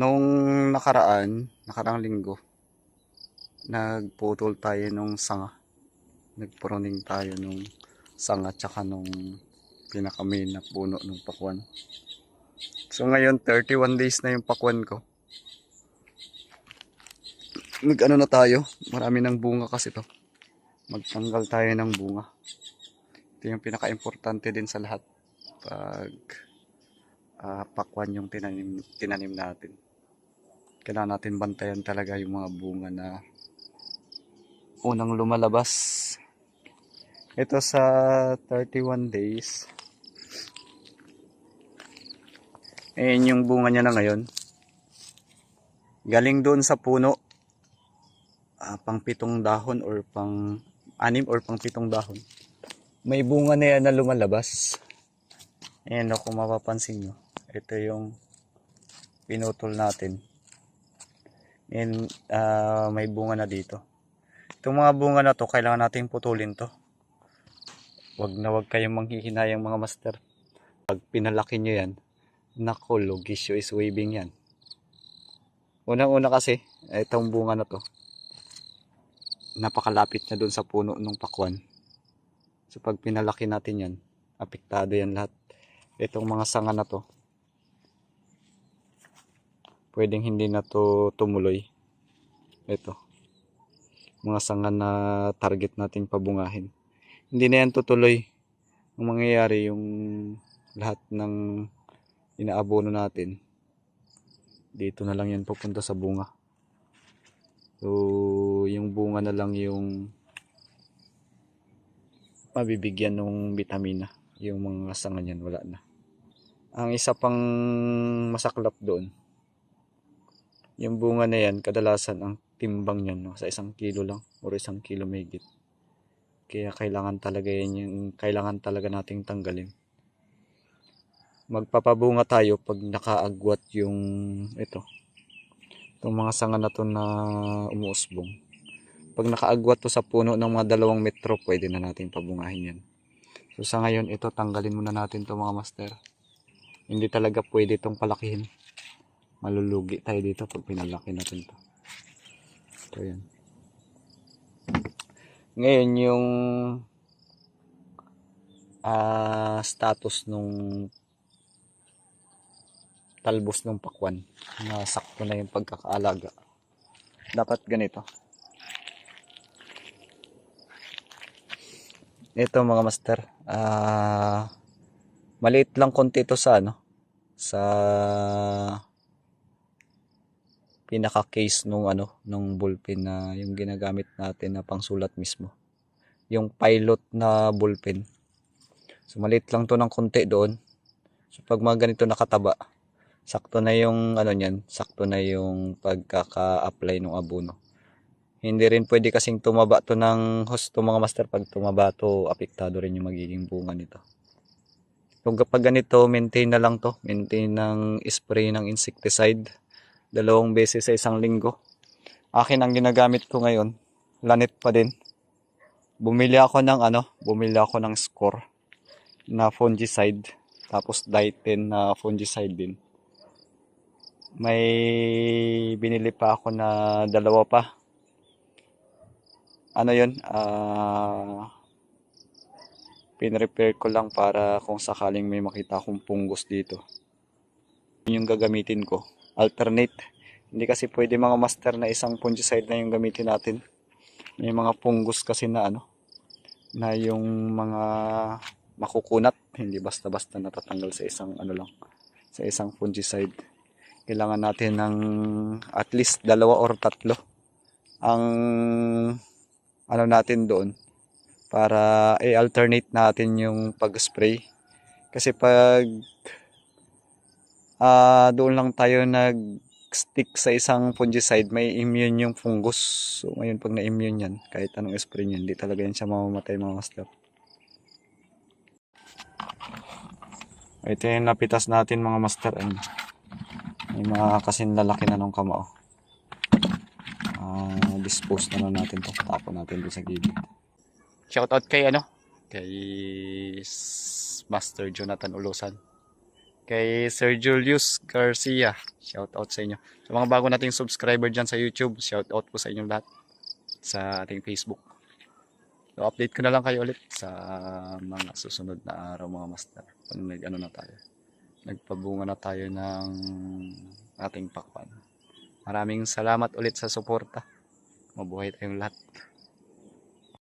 Nung nakaraan, nakaraang linggo, nagputol tayo nung sanga. Nagpruning tayo nung sanga tsaka nung pinakamain na puno ng pakwan. So ngayon, 31 days na yung pakwan ko. Nag-ano na tayo, marami ng bunga kasi to. Magtanggal tayo ng bunga. Ito yung pinaka-importante din sa lahat pag ah, pakwan yung tinanim, tinanim natin. Kailangan natin bantayan talaga yung mga bunga na unang lumalabas. Ito sa 31 days. Ayan yung bunga niya na ngayon. Galing doon sa puno. ah, pang pitong dahon or pang anim or pang pitong dahon. May bunga na yan na lumalabas. Ayan o, kung mapapansin nyo. Ito yung pinutol natin. And ah, may bunga na dito. Itong mga bunga na to, kailangan natin putulin to. Wag na wag kayong manghihinayang mga master. Pag pinalaki nyo yan, nako, logisyo is waving yan. Unang-una kasi, itong bunga na to, napakalapit na dun sa puno ng pakwan. So pag pinalaki natin yan, apektado yan lahat. Itong mga sanga na to, pwedeng hindi na to tumuloy. Ito. Mga sanga na target nating pabungahin. Hindi na yan tutuloy. Ang mangyayari yung lahat ng inaabono natin, dito na lang yan pupunta sa bunga. So, yung bunga na lang yung mabibigyan ng vitamina. Yung mga sanga niyan, wala na. Ang isa pang masaklap doon, yung bunga na yan, kadalasan ang timbang niyan, no, sa isang kilo lang, or isang kilo mahigit. Kaya kailangan talaga yan yung, kailangan talaga nating tanggalin. Magpapabunga tayo pag nakaagwat yung, ito, itong mga sanga na to na umuusbong. Pag nakaagwat to sa puno ng mga dalawang metro, pwede na natin pabungahin yan. So sa ngayon, ito tanggalin muna natin to mga master. Hindi talaga pwede itong palakihin. Malulugi tayo dito pag pinalaki natin to. Ito yan. Ngayon yung ah status nung talbos ng pakwan na sakto na yung pagkakaalaga. Dapat ganito. Ito mga master, ah maliit lang konti ito sa ano, sa pinaka case nung ano, nung ballpen na yung ginagamit natin na pangsulat mismo. Yung pilot na ballpen. So maliit lang to ng konti doon. So pag mga ganito nakataba, sakto na yung ano niyan, sakto na yung pagkaka-apply ng abono. Hindi rin pwede kasing tumaba to ng host to mga master pag tumaba to apektado rin yung magiging bunga nito. Kung kapag ganito, maintain na lang to. Maintain ng spray ng insecticide. Dalawang beses sa isang linggo. Akin ang ginagamit ko ngayon. Lanet pa din. Bumili ako ng ano, bumili ako ng score na fungicide. Tapos Dieten na fungicide din. May binili pa ako na dalawa pa. Ano yun? Ah pinrepair ko lang para kung sakaling may makita akong punggos dito. Yun yung gagamitin ko. Alternate. Hindi kasi pwede mga master na isang fungicide na yung gamitin natin. May mga punggos kasi na ano, na yung mga makukunat, hindi basta-basta natatanggal sa isang ano lang, sa isang fungicide. Kailangan natin ng at least dalawa or tatlo ang ano natin doon para i-alternate natin yung pag-spray. Kasi pag ah doon lang tayo nag-stick sa isang fungicide, may immune yung fungus. So ngayon pag na-immune yan, kahit anong spray niyan, hindi talaga yan siya mamamatay mga master. Ito yung napitas natin mga master. Ano? May mga kasing lalaki na nung kamao. Ah, dispose na lang natin to. Tapon natin doon sa gilid. Shoutout kay ano? Kay Master Jonathan Ulosan. Kay Sir Julius Garcia. Shout out sa inyo. Sa mga bago nating subscriber dyan sa YouTube, shout out po sa inyong lahat sa ating Facebook. So, update ko na lang kayo ulit sa mga susunod na araw mga master. Pag nag ano na tayo. Nagpabunga na tayo ng ating pakwan. Maraming salamat ulit sa suporta. Mabuhay tayong lahat.